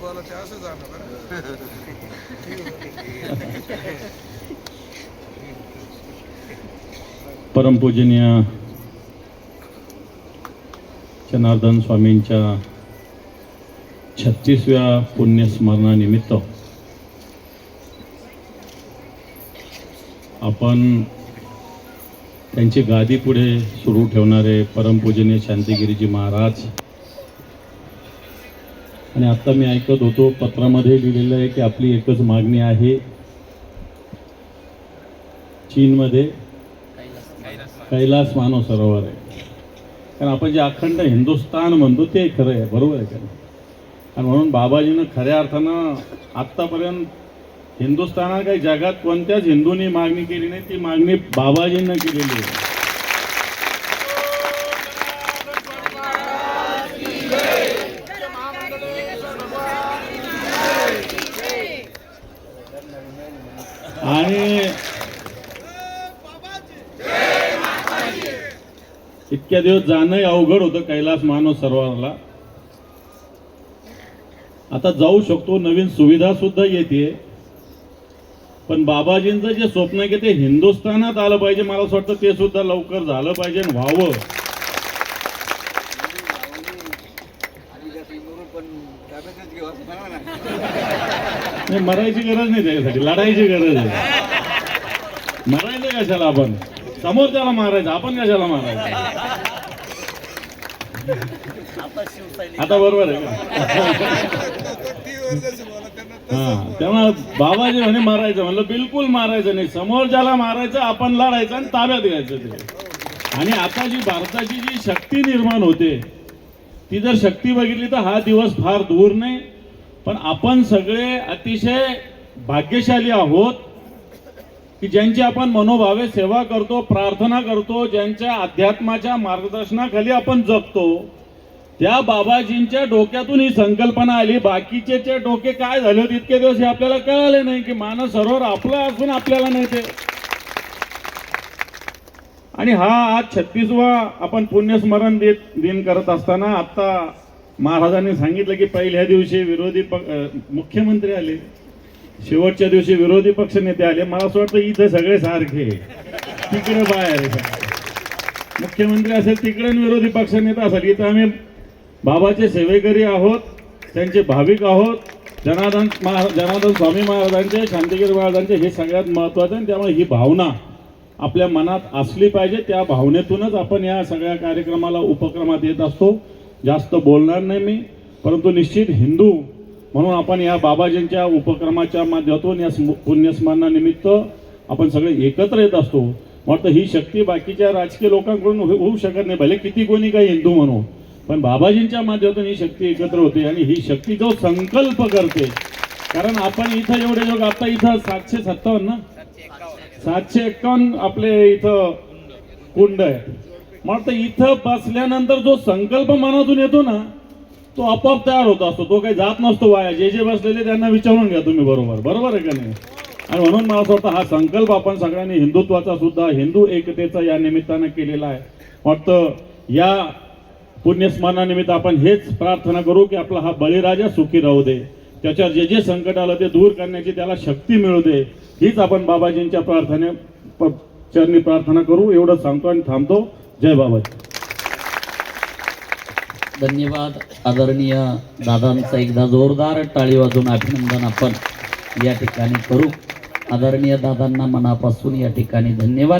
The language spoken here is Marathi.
बोला ते असं जाणार बरं. परमपूजनीय जनार्दन स्वामींच्या छत्तीसव्या पुण्यस्मरणानिमित्त आपण त्यांची गादी पुढे सुरू ठेवणारे परमपूजनीय शांतिगिरीजी महाराज आणि आता मी ऐकत होतो पत्रामध्ये लिहिलेलं आहे की आपली एकच मागणी आहे. चीनमध्ये कैलास मानव सरोवर आहे. कारण आपण जे अखंड हिंदुस्थान म्हणतो ते खरं आहे बरोबर आहे का आणि म्हणून बाबाजीनं खऱ्या अर्थानं आत्तापर्यंत हिंदुस्थानात काही जगात कोणत्याच हिंदूंनी मागणी केली नाही ती मागणी बाबाजींना केलेली आहे. आणि इतक्या दिवस जाणंही अवघड होतं कैलास मानव सरोवरला. आता जाऊ शकतो नवीन सुविधा सुद्धा येते. पण बाबाजींचं जे स्वप्न आहे की ते हिंदुस्थानात आलं पाहिजे मला असं वाटतं ते सुद्धा लवकर झालं पाहिजे आणि व्हावं. नाही मरायची गरज नाही त्याच्यासाठी लढायची गरज आहे. मरायचं कशाला आपण? समोरच्याला मारायचं आपण कशाला मारायचं? आता बरोबर आहे का? हा बाबाजी म्हणे मारायचं. म्हणलं बिलकुल मारायचं नाही. समोरच्याला मारायचं आपण लढायचं आणि ताब्यात घ्यायचं ते. आणि आता जी भारताची जी शक्ती निर्माण होते ती जर शक्ती बघितली तर हा दिवस फार दूर नाही. पण आपण सगळे अतिशय भाग्यशाली आहोत की ज्यांची आपण मनोभावे सेवा करतो प्रार्थना करतो ज्यांच्या अध्यात्माच्या मार्गदर्शनाखाली आपण जगतो त्या बाबाजींच्या डोक्यातून ही संकल्पना आली. बाकीचे डोके काय झाले होते इतके दिवस हे आपल्याला कळाले नाही की मानस सरोवर आपलं असून आपल्याला नाही ते. आणि हा आज छत्तीसवा आपण पुण्यस्मरण दिन करत असताना आता महाराजांनी सांगितलं की पहिल्या दिवशी विरोधी पक्ष मुख्यमंत्री आले. शेवटच्या दिवशी विरोधी पक्ष नेते आले. मला असं वाटतं इथं सगळे सारखे तिकडे बाहेर आहे मुख्यमंत्री असेल तिकडे विरोधी पक्ष नेता असेल. इथं आम्ही बाबाचे सेवेकरी आहोत त्यांचे भाविक आहोत. जनार्दन महा जनार्दन स्वामी महाराजांचे शांतिगिरी महाराजांचे हे सगळ्यात महत्त्वाचं आणि त्यामुळे ही भावना आपल्या मनात असली पाहिजे. त्या भावनेतूनच आपण या सगळ्या कार्यक्रमाला उपक्रमात येत असतो. जास्त बोलणार नाही मी परंतु निश्चित हिंदू म्हणून आपण या बाबाजींच्या उपक्रमाच्या माध्यमातून या पुण्यस्मरणानिमित्त आपण सगळे एकत्र येत असतो. वाटतं ही शक्ती बाकीच्या राजकीय लोकांकडून हो-, होऊ शकत नाही भले किती कोणी काही हिंदू म्हणू पण बाबाजींच्या माध्यमातून ही शक्ती एकत्र होते आणि ही शक्ती जो संकल्प करते. कारण आपण इथं एवढे लोक आता इथं सातशे सत्तावन्न ना? सातशे एक्कावन्न आपले इथं कुंड आहे. मग तर इथं बसल्यानंतर जो संकल्प मनातून येतो ना तो आपोआप तयार होत असतो. तो काही जात नसतो वाया. जे जे बसलेले त्यांना विचारून घ्या तुम्ही बरोबर. बरोबर आहे का नाही? आणि म्हणून मला असं वाटतं हा संकल्प आपण सगळ्यांनी हिंदुत्वाचा सुद्धा हिंदू एकतेचा या निमित्तानं केलेला आहे. वाटतं या पुण्यस्मरणानिमित्त आपण हेच प्रार्थना करू की आपला हा बळीराजा सुखी राहू दे. त्याच्यावर जे जे संकट आलं ते दूर करण्याची त्याला शक्ती मिळू दे. हीच आपण बाबाजींच्या प्रार्थने चरणी प्रार्थना करू. एवढं सांगतो आणि थांबतो. जय बाबाजी. धन्यवाद आदरणीय दादांचा एकदा जोरदार टाळी वाजून अभिनंदन आपण या ठिकाणी करू. आदरणीय दादांना मनापासून या ठिकाणी धन्यवाद.